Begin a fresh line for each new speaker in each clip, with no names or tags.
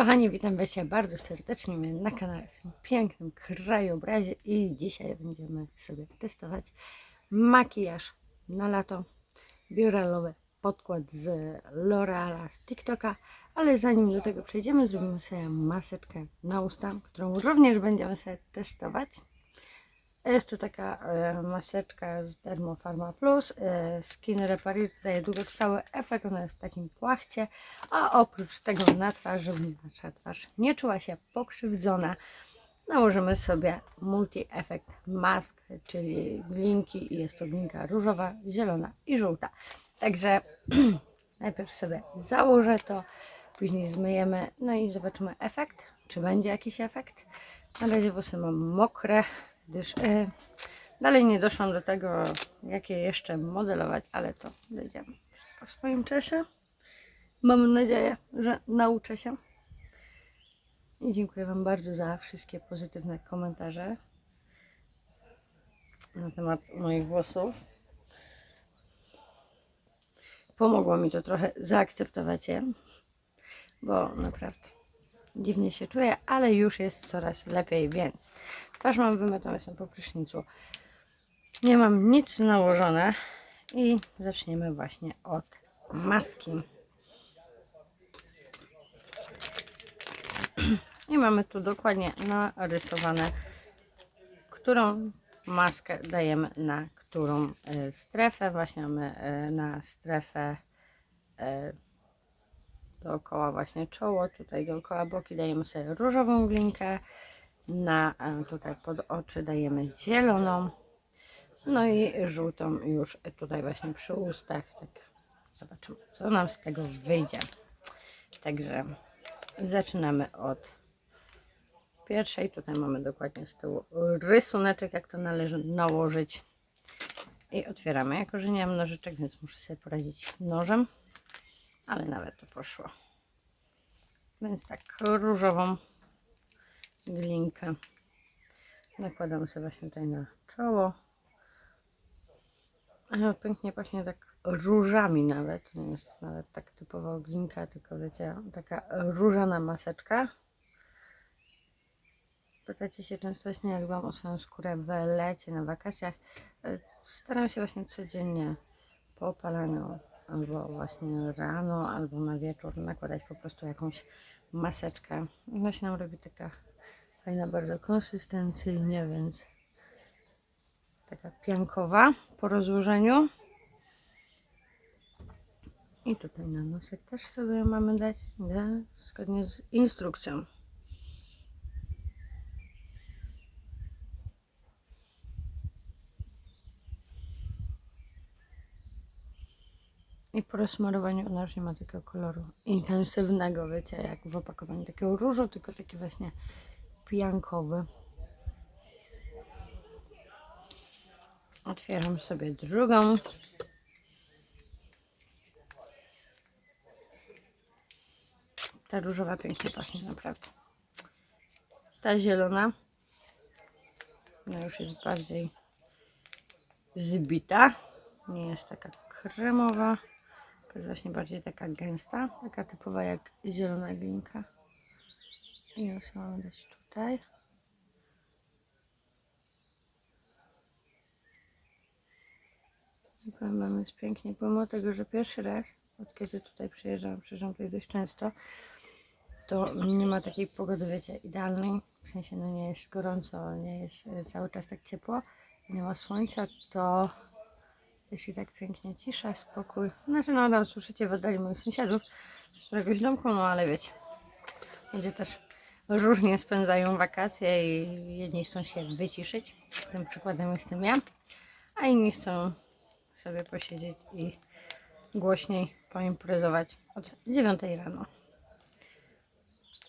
kochani, witam Was bardzo serdecznie na kanale w tym pięknym krajobrazie i dzisiaj będziemy sobie testować makijaż na lato, wiralowy podkład z L'Oreala z TikToka, ale zanim do tego przejdziemy, zrobimy sobie maseczkę na usta, którą również będziemy sobie testować. Jest to taka e, maseczka z Dermofarma Plus. E, Skin Repair daje długotrwały efekt, ona jest w takim płachcie, a oprócz tego na twarz, żeby nasza twarz nie czuła się pokrzywdzona, nałożymy sobie Multi Effect Mask, czyli glinki. Jest to glinka różowa, zielona i żółta. Także najpierw sobie założę to, później zmyjemy, no i zobaczymy efekt, czy będzie jakiś efekt. Na razie włosy mam mokre, gdyż e, dalej nie doszłam do tego, jakie jeszcze modelować, ale to dojdziemy. Wszystko w swoim czasie. Mam nadzieję, że nauczę się. I dziękuję Wam bardzo za wszystkie pozytywne komentarze na temat moich włosów. Pomogło mi to trochę zaakceptować je, bo naprawdę dziwnie się czuję, ale już jest coraz lepiej, więc twarz mam wymytą, jestem po prysznicu. Nie mam nic nałożone i zaczniemy właśnie od maski. I mamy tu dokładnie narysowane, którą maskę dajemy na którą e, strefę. Właśnie mamy e, na strefę e, dookoła właśnie czoło, tutaj dookoła boki dajemy sobie różową glinkę, na e, tutaj pod oczy dajemy zieloną, no i żółtą już tutaj właśnie przy ustach, tak zobaczymy co nam z tego wyjdzie. Także zaczynamy od pierwszej, tutaj mamy dokładnie z tyłu rysuneczek, jak to należy nałożyć i otwieramy, jako że nie mam nożyczek, więc muszę sobie poradzić nożem ale nawet to poszło. Więc tak, różową glinkę nakładamy sobie właśnie tutaj na czoło. Pięknie pachnie tak różami nawet. Nie jest nawet tak typowo glinka, tylko wiecie, taka różana maseczka. Pytacie się często właśnie, jak dbam o swoją skórę w lecie, na wakacjach. Staram się właśnie codziennie po opalaniu albo właśnie rano, albo na wieczór nakładać po prostu jakąś maseczkę. Ona się nam robi taka fajna, bardzo konsystencyjnie, więc taka piankowa po rozłożeniu. I tutaj na nosek też sobie mamy dać, nie? zgodnie z instrukcją. I po rozsmarowaniu ona już nie ma takiego koloru intensywnego, wiecie, jak w opakowaniu takiego różu, tylko taki właśnie piankowy. Otwieram sobie drugą. Ta różowa pięknie pachnie, naprawdę. Ta zielona, no już jest bardziej zbita. Nie jest taka kremowa. To jest właśnie bardziej taka gęsta, taka typowa jak zielona glinka. I ją sobie dać tutaj. I powiem jest pięknie, pomimo tego, że pierwszy raz, od kiedy tutaj przyjeżdżam, przyjeżdżam tutaj dość często, to nie ma takiej pogody, wiecie, idealnej, w sensie no nie jest gorąco, nie jest e, cały czas tak ciepło, nie ma słońca, to jest i tak pięknie cisza, spokój. Znaczy, no, tam słyszycie w oddali moich sąsiadów z któregoś domku, no ale wiecie, ludzie też różnie spędzają wakacje i jedni chcą się wyciszyć. Tym przykładem jestem ja, a inni chcą sobie posiedzieć i głośniej poimprezować od 9 rano.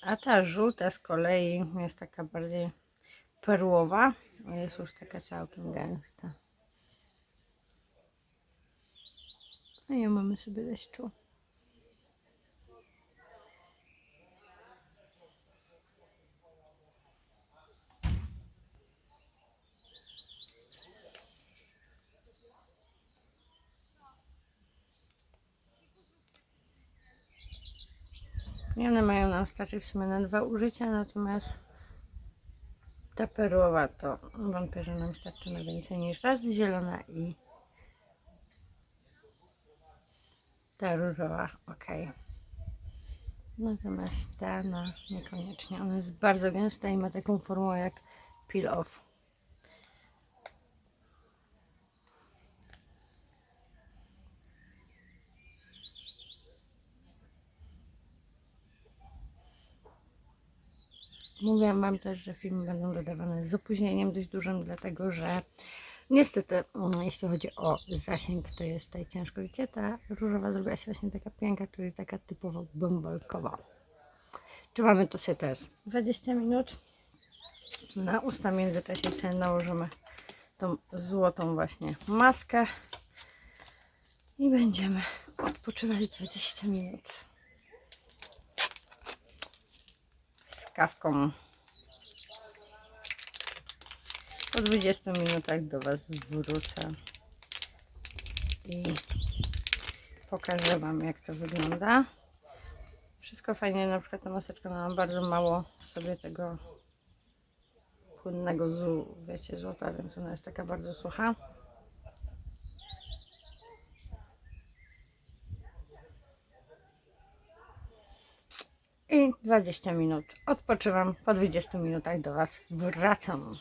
A ta żółta z kolei jest taka bardziej perłowa, jest już taka całkiem gęsta. A ja mamy sobie tu. I one mają nam starczyć w sumie na dwa użycia, natomiast ta perłowa to wątpię, że nam starczy na więcej niż raz zielona i ta różowa, ok. Natomiast ta no niekoniecznie. Ona jest bardzo gęsta i ma taką formułę jak peel off. Mówiłam Wam też, że filmy będą dodawane z opóźnieniem dość dużym, dlatego że niestety, mm, jeśli chodzi o zasięg, to jest tutaj ciężko. Wiecie, ta różowa zrobiła się właśnie taka piękna, jest taka typowo bąbelkowa. Czy mamy to się teraz 20 minut? Na usta w międzyczasie sobie nałożymy tą złotą właśnie maskę i będziemy odpoczywać 20 minut. z kawką. Po 20 minutach do Was wrócę i pokażę Wam jak to wygląda. Wszystko fajnie, na przykład ta maseczka ma bardzo mało sobie tego płynnego wiecie, złota, więc ona jest taka bardzo sucha. I 20 minut odpoczywam. Po 20 minutach do Was wracam.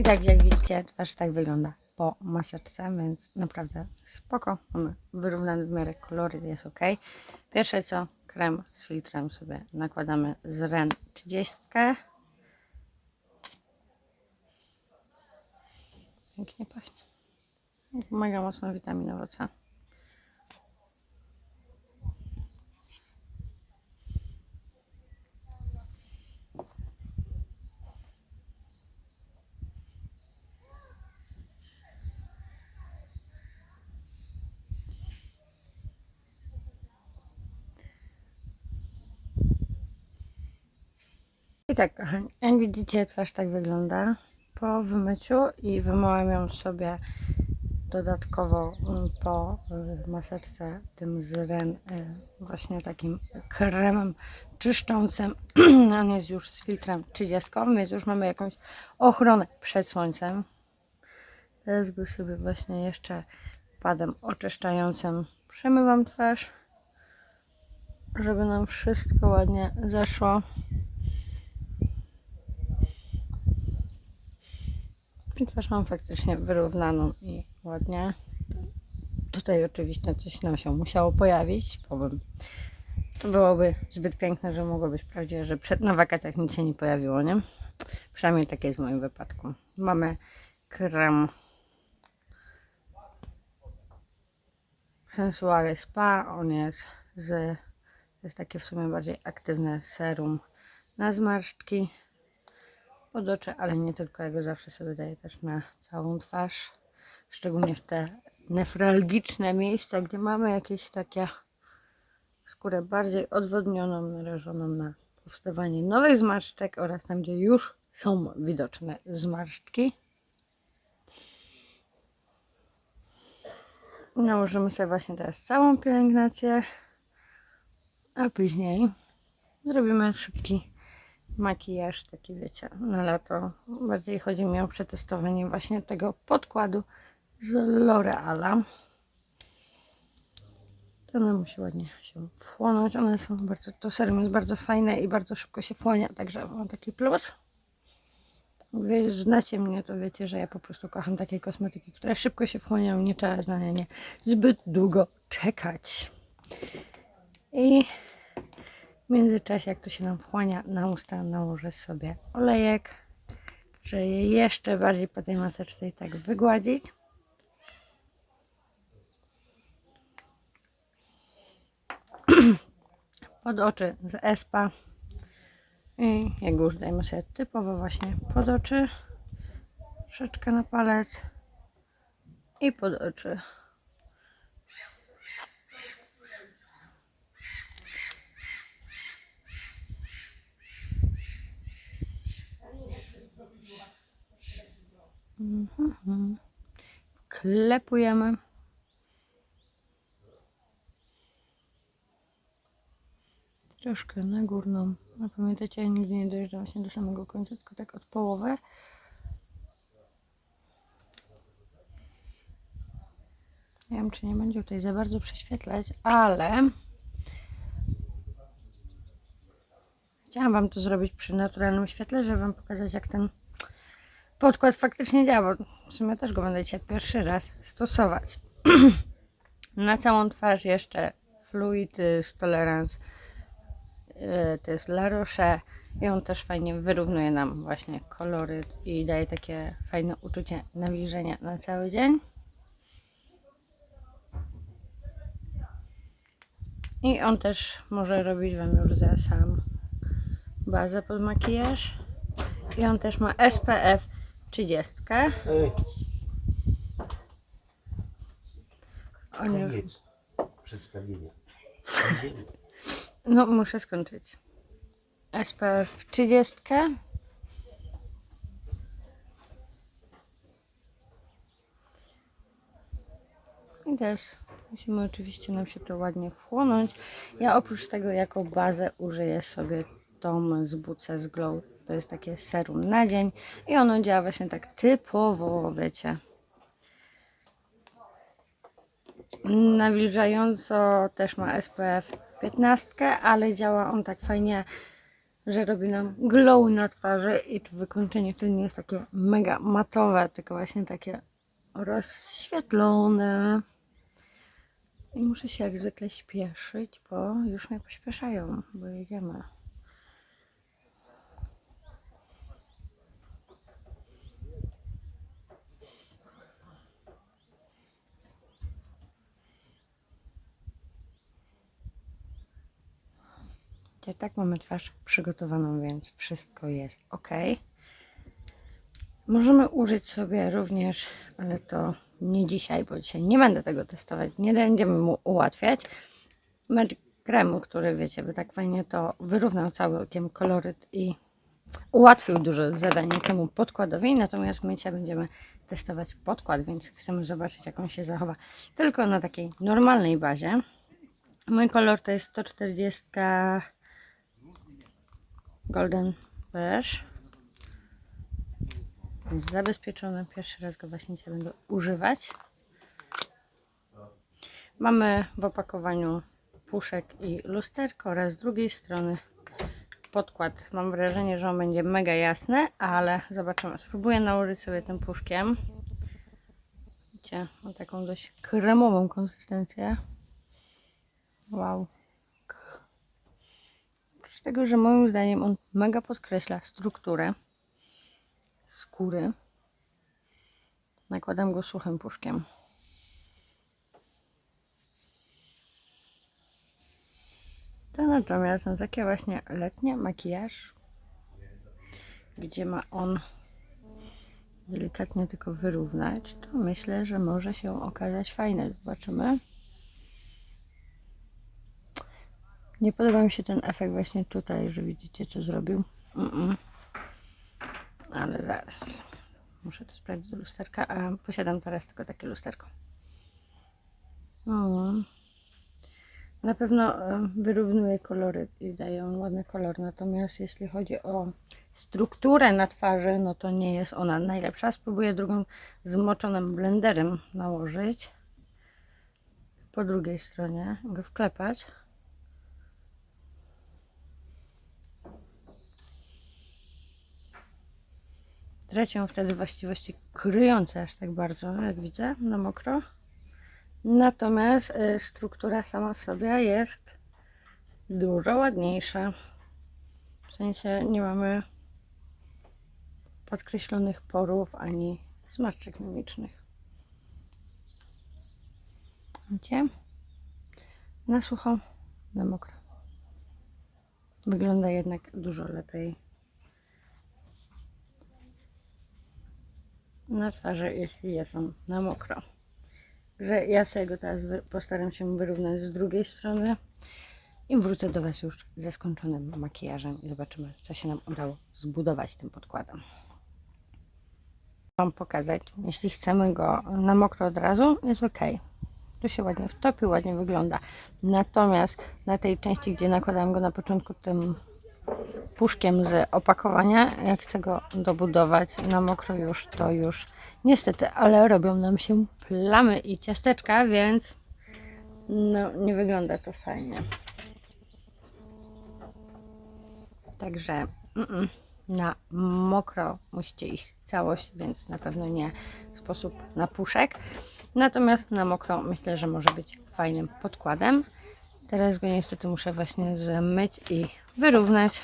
I tak jak widzicie, twarz tak wygląda po maseczce, więc naprawdę spoko. Mamy wyrównane w miarę kolory, jest ok. Pierwsze co, krem z filtrem sobie nakładamy z REN 30. Pięknie pachnie. Mega mocno witaminowo, co? I tak, kochani, jak widzicie, twarz tak wygląda po wymyciu i wymyłam ją sobie dodatkowo mm, po y, maseczce tym z Ren y, właśnie takim kremem czyszczącym. On jest już z filtrem 30, więc już mamy jakąś ochronę przed słońcem. Teraz go sobie właśnie jeszcze padem oczyszczającym przemywam twarz, żeby nam wszystko ładnie zeszło. I mam faktycznie wyrównaną i ładnie. Tutaj oczywiście coś nam się musiało pojawić, powiem. To byłoby zbyt piękne, że mogło być prawdziwe, że przed na wakacjach nic się nie pojawiło, nie? Przynajmniej takie jest w moim wypadku. Mamy krem Sensuale Spa. On jest z, jest takie w sumie bardziej aktywne serum na zmarszczki pod oczy, ale nie tylko, ja go zawsze sobie daję też na całą twarz, szczególnie w te nefralgiczne miejsca, gdzie mamy jakieś takie skórę bardziej odwodnioną, narażoną na powstawanie nowych zmarszczek oraz tam, gdzie już są widoczne zmarszczki. Nałożymy sobie właśnie teraz całą pielęgnację, a później zrobimy szybki makijaż taki, wiecie, na lato. Bardziej chodzi mi o przetestowanie właśnie tego podkładu z L'Oreala. One musi ładnie się wchłonąć. One są bardzo, to serum jest bardzo fajne i bardzo szybko się wchłania, także mam taki plus. Wy znacie mnie, to wiecie, że ja po prostu kocham takie kosmetyki, które szybko się wchłaniają, nie trzeba na nie zbyt długo czekać. I w międzyczasie, jak to się nam wchłania na usta, nałożę sobie olejek, żeby je jeszcze bardziej po tej maseczce i tak wygładzić. Pod oczy z Espa. I jak już dajmy sobie typowo właśnie pod oczy. Troszeczkę na palec. I pod oczy. Klepujemy. Troszkę na górną. No pamiętacie, ja nigdy nie dojeżdżam się do samego końca, tylko tak od połowy. Nie wiem, czy nie będzie tutaj za bardzo prześwietlać, ale chciałam Wam to zrobić przy naturalnym świetle, żeby Wam pokazać, jak ten podkład faktycznie działa. W sumie też go będę dzisiaj pierwszy raz stosować. Na całą twarz jeszcze Fluid z Tolerance. Yy, To jest La Roche i on też fajnie wyrównuje nam właśnie koloryt i daje takie fajne uczucie nawilżenia na cały dzień. I on też może robić Wam już za sam bazę pod makijaż. I on też ma SPF 30.
Ej,
On już,
koniec przedstawienia. Idziemy.
no muszę skończyć. SPF 30. I teraz musimy oczywiście nam się to ładnie wchłonąć. Ja oprócz tego jako bazę użyję sobie tą z Buce z Glow. To jest takie serum na dzień i ono działa właśnie tak typowo, wiecie. Nawilżająco też ma SPF 15, ale działa on tak fajnie, że robi nam glow na twarzy i to wykończenie wtedy nie jest takie mega matowe, tylko właśnie takie rozświetlone. I muszę się jak zwykle śpieszyć, bo już mnie pośpieszają, bo jedziemy. Ja tak mamy twarz przygotowaną, więc wszystko jest ok. Możemy użyć sobie również, ale to nie dzisiaj, bo dzisiaj nie będę tego testować, nie będziemy mu ułatwiać. Magic kremu, który wiecie, by tak fajnie to wyrównał całkiem koloryt i ułatwił dużo zadanie temu podkładowi. Natomiast my dzisiaj będziemy testować podkład, więc chcemy zobaczyć, jak on się zachowa tylko na takiej normalnej bazie. Mój kolor to jest 140 Golden Beige. Jest zabezpieczony. Pierwszy raz go właśnie dzisiaj będę używać. Mamy w opakowaniu puszek i lusterko oraz z drugiej strony podkład. Mam wrażenie, że on będzie mega jasny, ale zobaczymy. Spróbuję nałożyć sobie tym puszkiem. Widzicie, ma taką dość kremową konsystencję. Wow. Oprócz tego, że moim zdaniem on mega podkreśla strukturę skóry, nakładam go suchym puszkiem. To natomiast na takie właśnie letnie makijaż, gdzie ma on delikatnie tylko wyrównać, to myślę, że może się okazać fajne. Zobaczymy. Nie podoba mi się ten efekt właśnie tutaj, że widzicie co zrobił. Mm-mm. Ale zaraz. Muszę to sprawdzić do lusterka, a posiadam teraz tylko takie lusterko. Mm. Na pewno wyrównuje kolory i daje on ładny kolor. Natomiast jeśli chodzi o strukturę na twarzy, no to nie jest ona najlepsza. Spróbuję drugą zmoczonym blenderem nałożyć. Po drugiej stronie go wklepać. Tracią wtedy właściwości kryjące aż tak bardzo, jak widzę, na mokro. Natomiast y, struktura sama w sobie jest dużo ładniejsza. W sensie nie mamy podkreślonych porów ani zmarszczek mimicznych. Widzicie? Na sucho, na mokro. Wygląda jednak dużo lepiej na twarzy, jeśli jest on na mokro. Że ja sobie go teraz postaram się wyrównać z drugiej strony i wrócę do Was już ze skończonym makijażem i zobaczymy, co się nam udało zbudować tym podkładem. Wam pokazać, jeśli chcemy go na mokro od razu, jest ok. tu się ładnie wtopi, ładnie wygląda. Natomiast na tej części, gdzie nakładałam go na początku tym puszkiem z opakowania, jak chcę go dobudować na mokro już, to już niestety, ale robią nam się plamy i ciasteczka, więc no nie wygląda to fajnie. Także mm-mm, na mokro musicie iść całość, więc na pewno nie sposób na puszek. Natomiast na mokro myślę, że może być fajnym podkładem. Teraz go niestety muszę właśnie zmyć i wyrównać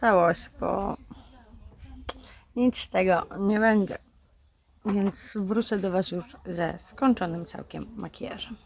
całość, bo nic z tego nie będzie. Więc wrócę do Was już ze skończonym całkiem makijażem.